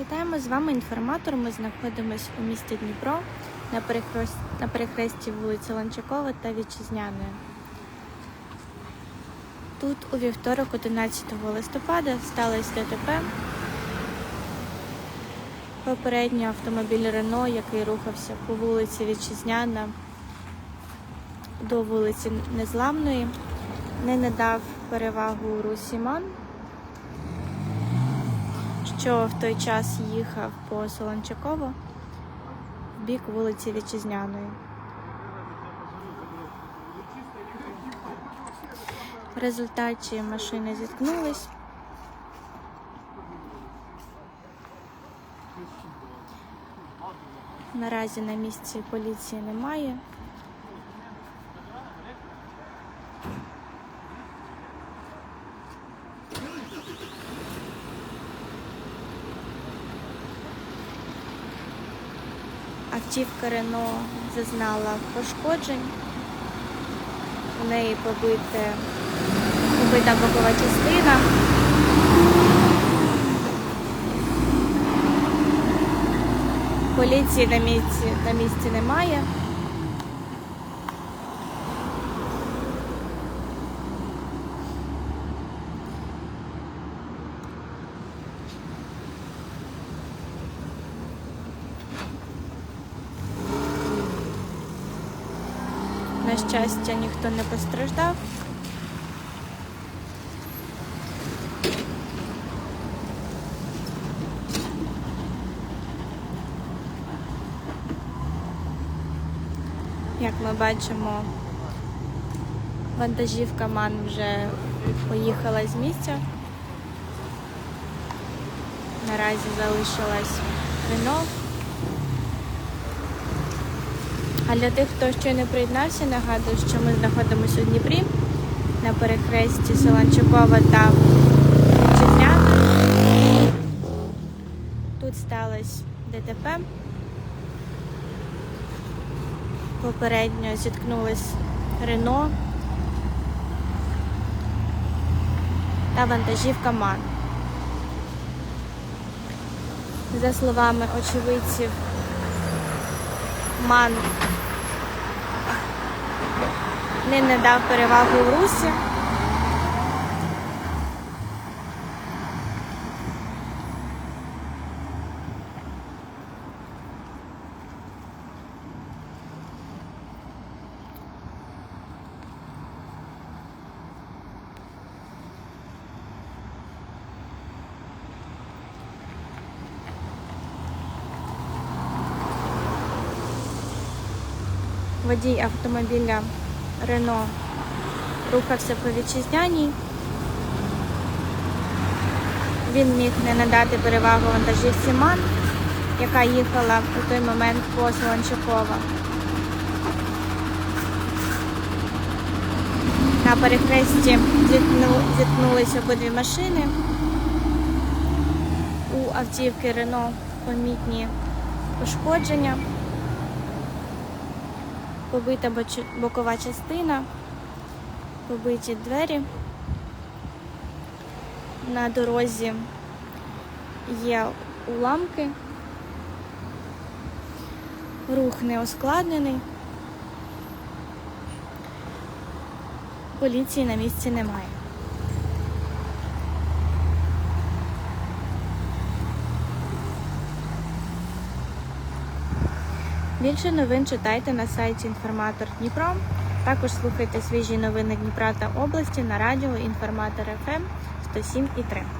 Вітаємо з вами інформатор. Ми знаходимося у місті Дніпро на перехресті, на перехресті вулиці Ланчакова та Вітчизняної. Тут у вівторок, 11 листопада, сталося ДТП. Попередньо автомобіль Рено, який рухався по вулиці Вітчизняна до вулиці Незламної, не надав перевагу русі МАН що в той час їхав по Солончаково в бік вулиці Вітчизняної. В результаті машини зіткнулись. Наразі на місці поліції немає. Автівка Рено зазнала пошкоджень. У неї побите, побита бокова частина. Поліції на місці, на місці немає. На щастя, ніхто не постраждав. Як ми бачимо, вантажівка МАН вже поїхала з місця. Наразі залишилась Рено. А для тих, хто ще не приєднався, нагадую, що ми знаходимося у Дніпрі на перехресті Солончакова та Вітчизняна. Тут сталося ДТП. Попередньо зіткнулись Рено та вантажівка МАН. За словами очевидців, МАН не надав перевагу русі. Водій автомобіля Рено рухався по вітчизняній. Він міг не надати перевагу вантажівці МАН, яка їхала у той момент по Солончакова. На перехресті зіткну- зіткнулись обидві машини. У автівки Рено помітні пошкодження побита бокова частина, побиті двері. На дорозі є уламки, рух не ускладнений. Поліції на місці немає. Більше новин читайте на сайті Інформатор Дніпро. Також слухайте свіжі новини Дніпра та області на радіо Інформатор ФМ 107,3.